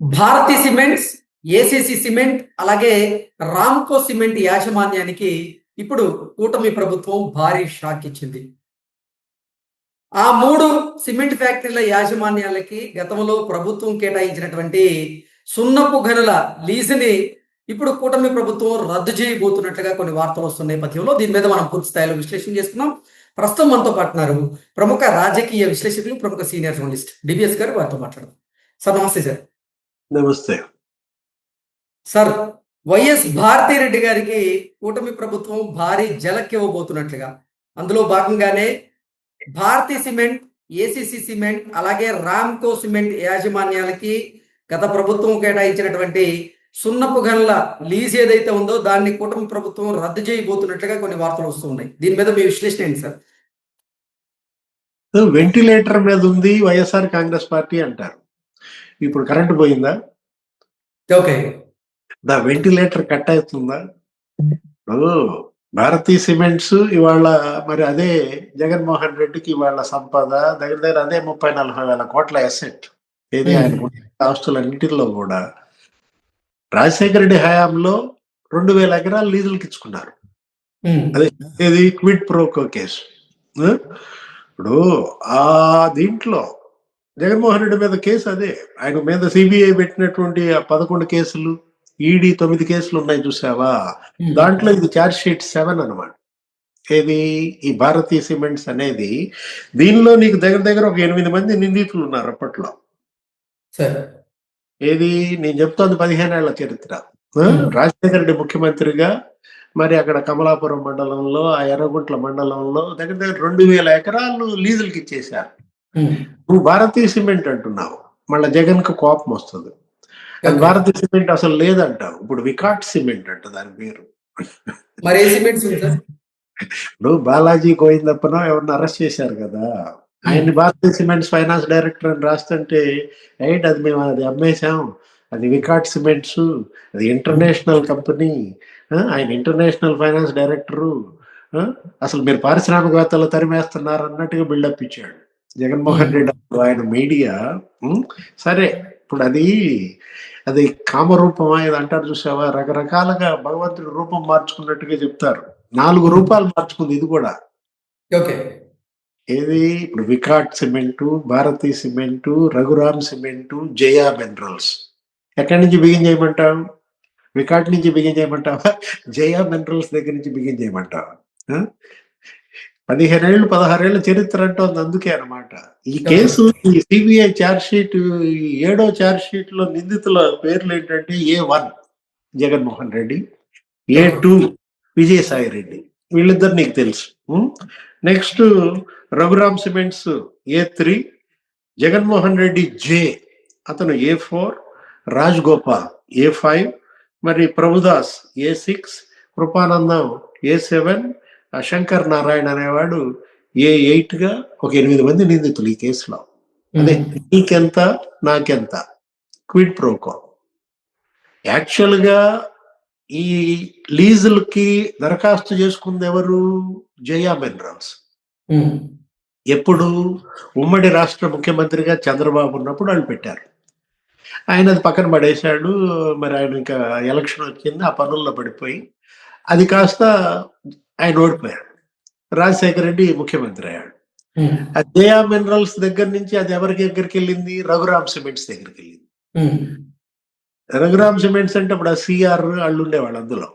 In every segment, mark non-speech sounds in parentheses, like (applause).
Bharati cements ACC cement అలాగే Ramco cement యాజమాన్యానికి ఇప్పుడు కూటమి ప్రభుత్వం భారీ షాక్ ఇచ్చింది. ఆ మూడు సిమెంట్ ఫ్యాక్టరీల యాజమాన్యాలకి గతంలో ప్రభుత్వం కేటాయించినటువంటి సున్నపు గనుల లీజుని ఇప్పుడు కూటమి ప్రభుత్వం రద్దు చేయబోతున్నట్లుగా కొన్ని వార్తలు వస్తున్న నేపథ్యంలో దీని మీద మనం పూర్తి స్థాయిలో విశ్లేషణ చేస్తున్నాం ప్రస్తుతం మనతో పాటున్నారు ప్రముఖ రాజకీయ విశ్లేషకులు ప్రముఖ సీనియర్ జర్నలిస్ట్ డిబిఎస్ గారు వారితో మాట్లాడదాం. సార్ నమస్తే సార్. నమస్తే. సార్ వైఎస్ భారతిరెడ్డి గారికి కూటమి ప్రభుత్వం భారీ జలక్ ఇవ్వబోతున్నట్లుగా అందులో భాగంగానే భారతీ సిమెంట్ ఏసీసీ సిమెంట్ అలాగే రామ్కో సిమెంట్ యాజమాన్యాలకి గత ప్రభుత్వం కేటాయించినటువంటి సున్నపు గనుల లీజ్ ఏదైతే ఉందో దాన్ని కూటమి ప్రభుత్వం రద్దు చేయబోతున్నట్లుగా కొన్ని వార్తలు వస్తూ ఉన్నాయి. దీని మీద మీ విశ్లేషణ ఏంటి సార్? వెంటిలేటర్ మీద ఉంది వైఎస్ఆర్ కాంగ్రెస్ పార్టీ అంటారు. ఇప్పుడు కరెంట్ పోయిందా? ఓకే. దా వెంటిలేటర్ కట్ అవుతుందా? ఇప్పుడు భారతీ సిమెంట్స్ ఇవాళ మరి అదే జగన్మోహన్ రెడ్డికి ఇవాళ సంపద దగ్గర దగ్గర అదే ముప్పై నలభై వేల కోట్ల అసెట్ ఏది Hmm. ఆయన ఆస్తులన్నింటిలో కూడా. రాజశేఖర రెడ్డి హయాంలో రెండు వేల ఎకరాలు లీజులకు ఇచ్చుకున్నారు. అదే ఇది క్విడ్ ప్రోకో కేసు. ఆ? ఇప్పుడు ఆ దీంట్లో జగన్మోహన్ రెడ్డి మీద కేసు అదే. ఆయన మీద సిబిఐ పెట్టినటువంటి పదకొండు కేసులు ఈడీ తొమ్మిది కేసులు ఉన్నాయి చూసావా? దాంట్లో ఇది చార్జ్ షీట్ సెవెన్ అనమాట ఏది? ఈ భారతీయ సిమెంట్స్ అనేది. దీనిలో నీకు దగ్గర దగ్గర ఒక ఎనిమిది మంది నిందితులు ఉన్నారు అప్పట్లో. ఏది? నేను చెప్తోంది పదిహేనేళ్ళ చరిత్ర? Hmm. రాజశేఖర రెడ్డి ముఖ్యమంత్రిగా మరి అక్కడ కమలాపురం మండలంలో ఆ ఎర్రగుంట్ల మండలంలో దగ్గర దగ్గర రెండు వేల ఎకరాలు లీజులకి ఇచ్చేశారు. నువ్వు భారతీయ సిమెంట్ అంటున్నావు. మళ్ళీ జగన్కు కోపం వస్తుంది. అది భారతీయ సిమెంట్ అసలు లేదంటావు. ఇప్పుడు వికాట్ సిమెంట్ అంట దాని పేరు. మరి ఏ సిమెంట్స్ ఉంది సార్? ఇప్పుడు బాలాజీ గోవిందప్పనో ఎవరిని అరెస్ట్ చేశారు కదా. ఆయన్ని భారతీయ సిమెంట్స్ ఫైనాన్స్ డైరెక్టర్ అని రాస్తుంటే రైట్ అది మేము అది అమ్మేశాం. అది వికాట్ సిమెంట్స్ అది ఇంటర్నేషనల్ కంపెనీ. ఆయన ఇంటర్నేషనల్ ఫైనాన్స్ డైరెక్టరు. అసలు మీరు పారిశ్రామికవేత్తలు తరిమేస్తున్నారు అన్నట్టుగా బిల్డప్ ఇచ్చాడు. జగన్మోహన్ రెడ్డి ఆయన మీడియా సరే ఇప్పుడు అది అది కామరూపమా ఇది అంటారు చూసావా? రకరకాలుగా భగవంతుడి రూపం మార్చుకున్నట్టుగా చెప్తారు. నాలుగు రూపాలు మార్చుకుంది ఇది కూడా. ఓకే. ఏది? ఇప్పుడు Vicat cement Bharathi cement Raghuram cement Jaya minerals. ఎక్కడి నుంచి బిగిన్ చేయమంటావు? వికాట్ నుంచి బిగిన్ చేయమంటావా? జయా మినరల్స్ దగ్గర నుంచి బిగిన్ చేయమంటావా? పదిహేనేళ్ళు పదహారేళ్ళ చరిత్ర అంటోంది అందుకే అనమాట ఈ కేసు ఈ సిబిఐ చార్జ్షీట్ ఏడో ఛార్జ్ షీట్లో నిందితుల పేర్లు ఏంటంటే A one Jaganmohan Reddy A two Vijayasai Reddy. వీళ్ళిద్దరు నీకు తెలుసు. Next Raghuram cements A three Jaganmohan Reddy J అతను A four Raj Gopal A five మరి Prabhudas A six Kripanandam A seven Shankar Narayana అనేవాడు ఏ ఎయిట్గా ఒక ఎనిమిది మంది నిందితులు ఈ కేసులో. అదే నీకెంత నాకెంత? క్విడ్ ప్రోకో యాక్చువల్గా ఈ లీజులకి దరఖాస్తు చేసుకుంది ఎవరు? జయా మినరల్స్. ఎప్పుడు? ఉమ్మడి రాష్ట్ర ముఖ్యమంత్రిగా చంద్రబాబు ఉన్నప్పుడు వాళ్ళు పెట్టారు. ఆయన అది పక్కన పడేశాడు మరి ఆయన ఇంకా ఎలక్షన్ వచ్చింది ఆ పనుల్లో పడిపోయి అది కాస్త ఆయన ఓడిపోయాడు. రాజశేఖర రెడ్డి ముఖ్యమంత్రి అయ్యాడు. ఆ జయా మినరల్స్ దగ్గర నుంచి అది ఎవరికి దగ్గరికి వెళ్ళింది? రఘురామ్ సిమెంట్స్ దగ్గరికి వెళ్ళింది. రఘురామ్ సిమెంట్స్ అంటే ఇప్పుడు ఆ సిఆర్ వాళ్ళు ఉండేవాళ్ళు అందులో.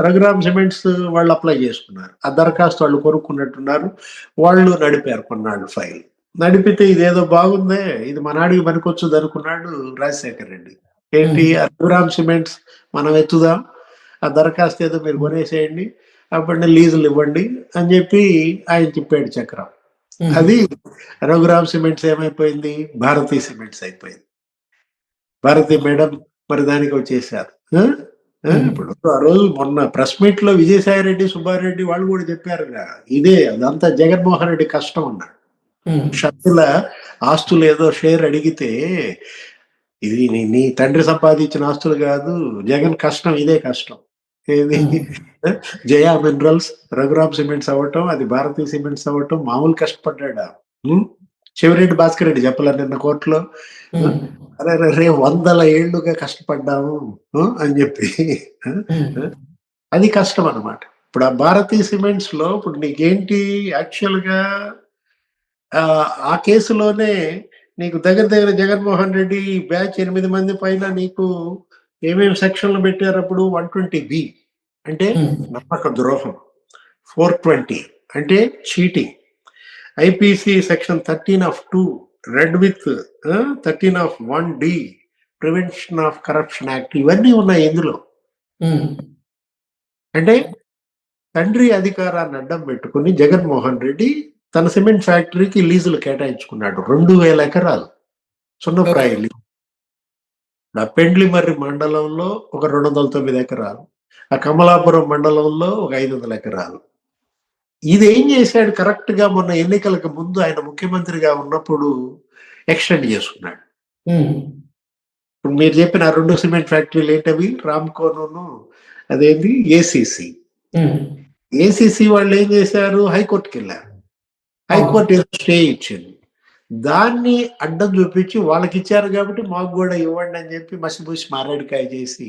రఘురామ్ సిమెంట్స్ వాళ్ళు అప్లై చేసుకున్నారు. ఆ దరఖాస్తు వాళ్ళు కొనుక్కున్నట్టున్నారు. వాళ్ళు నడిపారు కొన్నాళ్ళు ఫైల్. నడిపితే ఇదేదో బాగుందే ఇది మనాడికి పనికొచ్చు అనుకున్నాడు రాజశేఖర్ రెడ్డి. ఏంటి? రఘురామ్ సిమెంట్స్ మనం ఎత్తుదాం? ఆ దరఖాస్తు ఏదో మీరు కొనేసేయండి అప్పుడు లీజులు ఇవ్వండి అని చెప్పి ఆయన చెప్పాడు చక్రం. అది రఘురామ్ సిమెంట్స్ ఏమైపోయింది? భారతీ సిమెంట్స్ అయిపోయింది. భారతీ మేడం మరి దానికి వచ్చేసారు. ఇప్పుడు ఆ రోజు మొన్న ప్రెస్ మీట్లో విజయసాయి రెడ్డి సుబ్బారెడ్డి వాళ్ళు కూడా చెప్పారుగా ఇదే అదంతా జగన్మోహన్ రెడ్డి కష్టం అన్నాడు. షర్తుల ఆస్తులు ఏదో షేర్ అడిగితే ఇది నీ తండ్రి సంపాదించిన ఆస్తులు కాదు జగన్ కష్టం ఇదే కష్టం. ఏది? జయా మినరల్స్ రఘురామ్ సిమెంట్స్ అవ్వటం అది భారతీయ సిమెంట్స్ అవ్వటం మామూలు కష్టపడ్డా చెవిరెడ్డి భాస్కర్ రెడ్డి చెప్పలే నిన్న కోర్టులో. అరే రే వందల ఏళ్ళుగా కష్టపడ్డాము అని చెప్పి. అది కష్టం అన్నమాట. ఇప్పుడు ఆ భారతీయ సిమెంట్స్లో ఇప్పుడు నీకేంటి యాక్చువల్గా ఆ, ఆ కేసులోనే నీకు దగ్గర దగ్గర జగన్మోహన్ రెడ్డి బ్యాచ్ ఎనిమిది మంది పైన నీకు ఏమేమి సెక్షన్లు పెట్టారు అప్పుడు? వన్ ట్వంటీ బి అంటే నమ్మక ద్రోహం. ఫోర్ ట్వంటీ అంటే cheating. IPC section thirteen of two read with thirteen of one D prevention of corruption act ఇవన్నీ ఉన్నాయి ఇందులో. అంటే తండ్రి అధికారాన్ని అడ్డం పెట్టుకుని జగన్మోహన్ రెడ్డి తన సిమెంట్ ఫ్యాక్టరీకి లీజులు కేటాయించుకున్నాడు. రెండు వేల ఎకరాలు. సున్నప్రాయ లీజు ఆ పెండ్లిమర్రి మండలంలో ఒక రెండు వందల తొమ్మిది ఎకరాలు. ఆ కమలాపురం మండలంలో ఒక ఐదు వందల ఎకరాలు. ఇది ఏం చేశాడు? కరెక్ట్గా మొన్న ఎన్నికలకు ముందు ఆయన ముఖ్యమంత్రిగా ఉన్నప్పుడు ఎక్స్టెండ్ చేసుకున్నాడు. ఇప్పుడు మీరు చెప్పిన ఆ రెండు సిమెంట్ ఫ్యాక్టరీలు ఏంటవి? రామ్కోను అదేంటి ఏసీసీ. ఏసీసీ వాళ్ళు ఏం చేశారు? హైకోర్టుకి వెళ్ళారు హైకోర్టు ఏదో స్టే ఇచ్చింది. దాన్ని అడ్డం చూపించి వాళ్ళకి ఇచ్చారు కాబట్టి మాకు కూడా ఇవ్వండి అని చెప్పి మసిపూసి మారేడుకాయ చేసి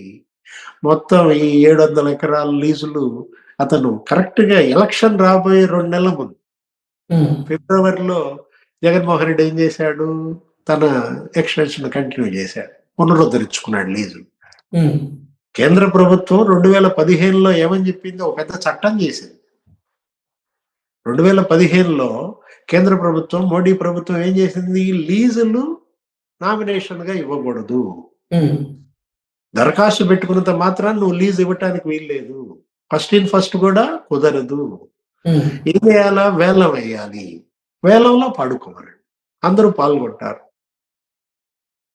మొత్తం ఈ ఏడు వందల ఎకరాల లీజులు అతను కరెక్ట్గా ఎలక్షన్ రాబోయే రెండు నెలల ముందు. ఫిబ్రవరిలో జగన్మోహన్ రెడ్డి ఏం చేశాడు? తన ఎక్స్టెన్షన్ కంటిన్యూ చేశాడు. పునరుద్ధరించుకున్నాడు లీజు కేంద్ర ప్రభుత్వం రెండు వేల పదిహేనులో ఏమని చెప్పింది ఒక పెద్ద చట్టం చేసింది. రెండు వేల పదిహేనులో కేంద్ర ప్రభుత్వం మోడీ ప్రభుత్వం ఏం చేసింది? లీజులు నామినేషన్గా ఇవ్వకూడదు దరఖాస్తు పెట్టుకున్నంత మాత్రం నువ్వు లీజ్ ఇవ్వటానికి వీల్లేదు. ఫస్ట్ ఇన్ ఫస్ట్ కూడా కుదరదు. ఏం చేయాలా? వేలం వేయాలి. వేలంలో పాడుకోమని అందరూ పాల్గొంటారు.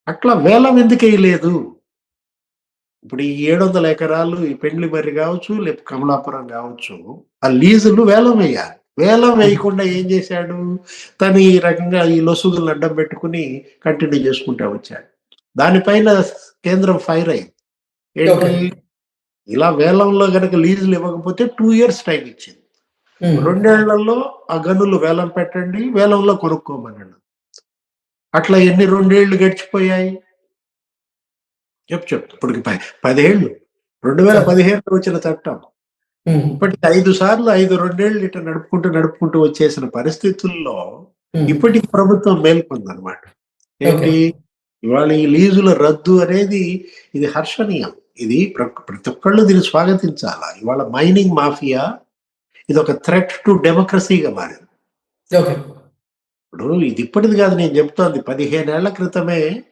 అట్లా వేలం ఎందుకు వేయలేదు? ఇప్పుడు ఈ ఏడు వందల ఎకరాలు ఈ పెండ్లి మర్రి కావచ్చు లేకపోతే కమలాపురం కావచ్చు ఆ లీజులు వేలం వేయాలి. వేలం వేయకుండా ఏం చేశాడు? తను ఈ రకంగా ఈ లొసుగులను అడ్డం పెట్టుకుని కంటిన్యూ చేసుకుంటూ వచ్చాడు. దానిపైన కేంద్రం ఫైర్ అయింది. ఏంటి. ఇలా వేలంలో గనక లీజులు ఇవ్వకపోతే టూ ఇయర్స్ టైం ఇచ్చింది. రెండేళ్ళలో ఆ గనులు వేలం పెట్టండి వేలంలో కొనుక్కోమన్నాడు. అట్లా ఎన్ని రెండేళ్ళు గడిచిపోయాయి? చెప్పు చెప్పు. ఇప్పటికి పదేళ్ళు రెండు వేల పదిహేనులో వచ్చిన చట్టం. ఇప్పటికి ఐదు సార్లు ఐదు రెండేళ్ళు ఇట్లా నడుపుకుంటూ నడుపుకుంటూ వచ్చేసిన పరిస్థితుల్లో ఇప్పటికి ప్రభుత్వం మేల్కొందన్నమాట. ఏంటి? ఇవాళ ఈ లీజుల రద్దు అనేది ఇది హర్షణీయం. ఇది ప్ర- ప్రతి ఒక్కళ్ళు దీన్ని స్వాగతించాలా? ఇవాళ మైనింగ్ మాఫియా ఇది ఒక థ్రెట్ టు డెమోక్రసీగా మారింది ఇప్పుడు ఇది ఇప్పటిది కాదు నేను చెప్తోంది. పదిహేనేళ్ళ క్రితమే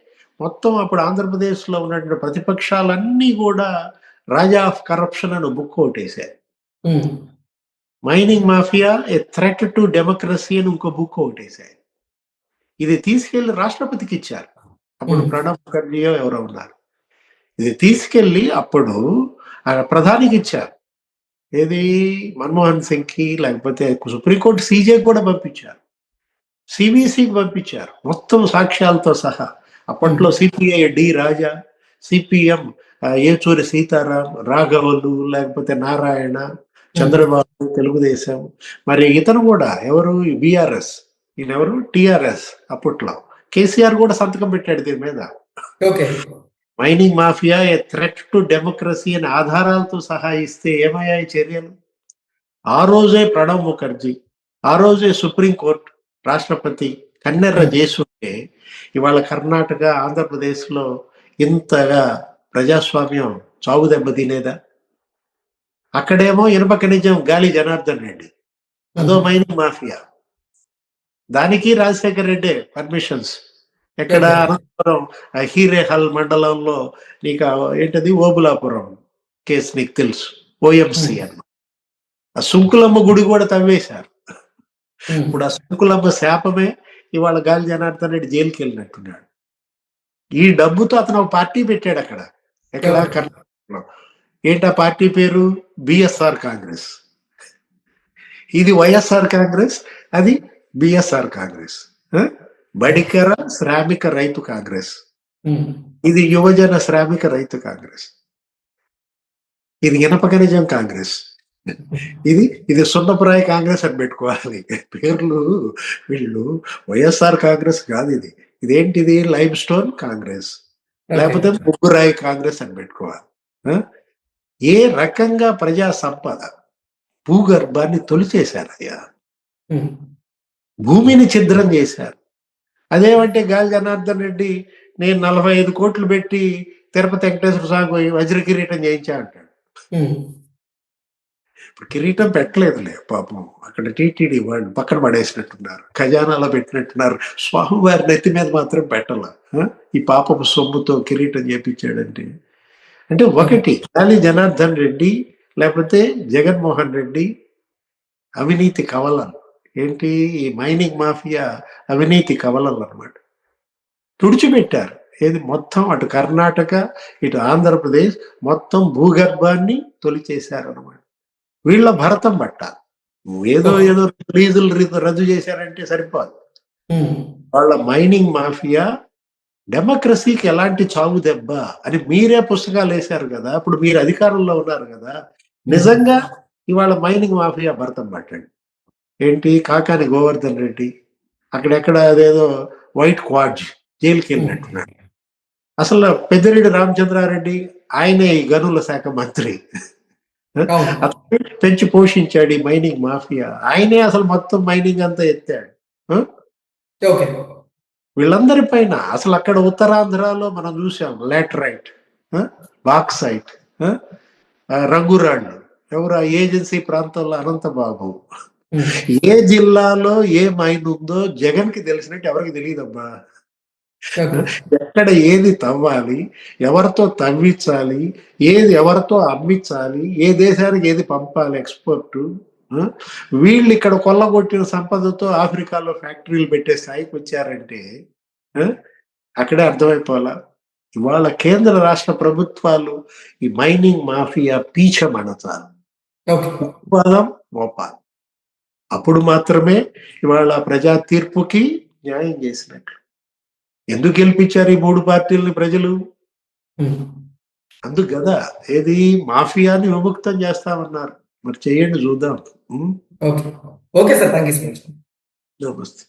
మొత్తం అప్పుడు ఆంధ్రప్రదేశ్లో ఉన్నటువంటి ప్రతిపక్షాలన్నీ కూడా రాజా ఆఫ్ కరప్షన్ అని book ఒకటేశారు mining mafia a threat to democracy అని ఇంకో బుక్ ఒకటేశారు ఇది తీసుకెళ్ళి రాష్ట్రపతికి ఇచ్చారు. అప్పుడు. ప్రణబ్ ముఖర్జీయో ఎవరో ఉన్నారు. ఇది తీసుకెళ్ళి అప్పుడు ఆ ప్రధానికి ఇచ్చారు. ఏది? మన్మోహన్ సింగ్కి లేకపోతే సుప్రీంకోర్టు సీజే కూడా పంపించారు. సిబిసికి పంపించారు. మొత్తం సాక్ష్యాలతో సహా. అప్పట్లో CPI D Raja CPM Yechury Sitaram రాఘవలు లేకపోతే నారాయణ చంద్రబాబు తెలుగుదేశం. మరి ఇతను కూడా ఎవరు? బీఆర్ఎస్. ఈయన ఎవరు టిఆర్ఎస్ అప్పట్లో. కేసీఆర్ కూడా సంతకం పెట్టాడు దీని మీద. Okay. Mining mafia a threat to democracy అనే ఆధారాలతో సహా ఇస్తే ఏమయ్యాయి చర్యలు? ఆ రోజే ప్రణబ్ ముఖర్జీ ఆ రోజే సుప్రీంకోర్టు రాష్ట్రపతి కన్నెర్ర చేసుంటే ఇవాళ కర్ణాటక ఆంధ్రప్రదేశ్లో ఇంతగా ప్రజాస్వామ్యం చావు దెబ్బ తినేదా? అక్కడేమో ఇనుప ఖనిజం గాలి జనార్దన్ రెడ్డి. అదో మైనింగ్ మాఫియా. దానికి రాజశేఖర్ రెడ్డి పర్మిషన్స్. ఎక్కడ. అనంతపురం ఆ హీరేహల్ మండలంలో నీకు ఏంటది? ఓబులాపురం కేసు నీకు తెలుసు. ఓఎంసి. అన్నమాట. ఆ సుంకులమ్మ గుడి కూడా తవ్వేశారు. ఇప్పుడు ఆ సుంకులమ్మ శాపమే ఇవాళ గాలి జనార్దన్ రెడ్డి జైలుకి వెళ్ళినట్టున్నాడు ఈ డబ్బుతో అతను పార్టీ పెట్టాడు అక్కడ. ఎక్కడ. కర్ణాటకలో. ఏంటి ఆ పార్టీ పేరు? బిఎస్ఆర్ కాంగ్రెస్. ఇది వైఎస్ఆర్ కాంగ్రెస్ అది బిఎస్ఆర్ కాంగ్రెస్? బడికర శ్రామిక రైతు కాంగ్రెస్. ఇది యువజన శ్రామిక రైతు కాంగ్రెస్. ఇది ఇనప ఖనిజం కాంగ్రెస్. ఇది ఇది సున్నప్రాయ కాంగ్రెస్ అని పెట్టుకోవాలి. పేర్లు వీళ్ళు వైఎస్ఆర్ కాంగ్రెస్ కాదు ఇది. ఇదేంటిది? లైమ్ స్టోన్ కాంగ్రెస్ లేకపోతే ముగ్గురాయి కాంగ్రెస్ అని పెట్టుకోవాలి? ఏ రకంగా ప్రజా సంపద భూగర్భాన్ని తొలిచేశారయ్యా? ఉమ్. భూమిని ఛిద్రం చేశారు. అదేమంటే గాలి జనార్దన్ రెడ్డి నేను నలభై ఐదు కోట్లు పెట్టి తిరుపతి వెంకటేశ్వర స్వామి వజ్ర కిరీటం చేయించా అంటాడు. ఇప్పుడు కిరీటం పెట్టలేదులే పాపం. అక్కడ టీటీడీ వాళ్ళు పక్కన పడేసినట్టున్నారు. ఖజానాలో పెట్టినట్టున్నారు. స్వామివారి నెత్తి మీద మాత్రం పెట్టాల? ఈ పాపపు సొమ్ముతో కిరీటం చేపించాడంటే అంటే ఒకటి గాలి జనార్దన్ రెడ్డి లేకపోతే జగన్మోహన్ రెడ్డి అవినీతి కవలలు. ఏంటి? ఈ మైనింగ్ మాఫియా అవినీతి కవలలు అనమాట తుడిచిపెట్టారు. ఏది? మొత్తం అటు కర్ణాటక ఇటు ఆంధ్రప్రదేశ్ మొత్తం భూగర్భాన్ని తొలిచేశారు అనమాట వీళ్ళ భరతం పట్టాలి. ఏదో ఏదో లీజులు రి- రద్దు చేశారంటే సరిపోదు. వాళ్ళ మైనింగ్ మాఫియా డెమోక్రసీకి ఎలాంటి చావు దెబ్బ అని మీరే పుస్తకాలు వేశారు కదా అప్పుడు మీరు అధికారంలో ఉన్నారు కదా నిజంగా ఇవాళ మైనింగ్ మాఫియా భరతం పట్టండి. ఏంటి? కాకాని గోవర్ధన్ రెడ్డి అక్కడెక్కడ అదేదో వైట్ క్వాడ్జ్ జైలుకి వెళ్ళినట్టున్నాడు అసలు పెద్దిరెడ్డి రామచంద్రారెడ్డి ఆయనే ఈ గనుల శాఖ మంత్రి. పెంచి పోషించాడు ఈ మైనింగ్ మాఫియా. ఆయనే అసలు మొత్తం మైనింగ్ అంతా ఎత్తాడు. ఓకే. వీళ్ళందరి పైన అసలు అక్కడ ఉత్తరాంధ్రలో మనం చూసాం లాటరైట్ బాక్సైట్ రంగురాళ్ళు. ఎవరు ఆ ఏజెన్సీ ప్రాంతంలో? అనంతబాబు. (laughs) ఏ జిల్లాలో ఏ మైన్ ఉందో జగన్కి తెలిసినట్టు ఎవరికి తెలియదమ్మా. ఎక్కడ ఏది తవ్వాలి ఎవరితో తవ్వించాలి ఏది ఎవరితో అమ్మించాలి ఏ దేశానికి ఏది పంపాలి ఎక్స్పోర్ట్ వీళ్ళు ఇక్కడ కొల్లగొట్టిన సంపదతో ఆఫ్రికాలో ఫ్యాక్టరీలు పెట్టే స్థాయికి వచ్చారంటే అక్కడే అర్థమైపోవాలా? ఇవాళ కేంద్ర రాష్ట్ర ప్రభుత్వాలు ఈ మైనింగ్ మాఫియా పీచం ఓకే. ఉత్పాదం మోపాలి. అప్పుడు మాత్రమే ఇవాళ ప్రజా తీర్పుకి న్యాయం చేసినట్లు. ఎందుకు గెలిపించారు ఈ మూడు పార్టీలని ప్రజలు. అందుకు కదా ఏది మాఫియాని విముక్తం చేస్తామన్నారు. మరి చేయండి చూద్దాం? Okay. Okay sir thank you so much. నమస్తే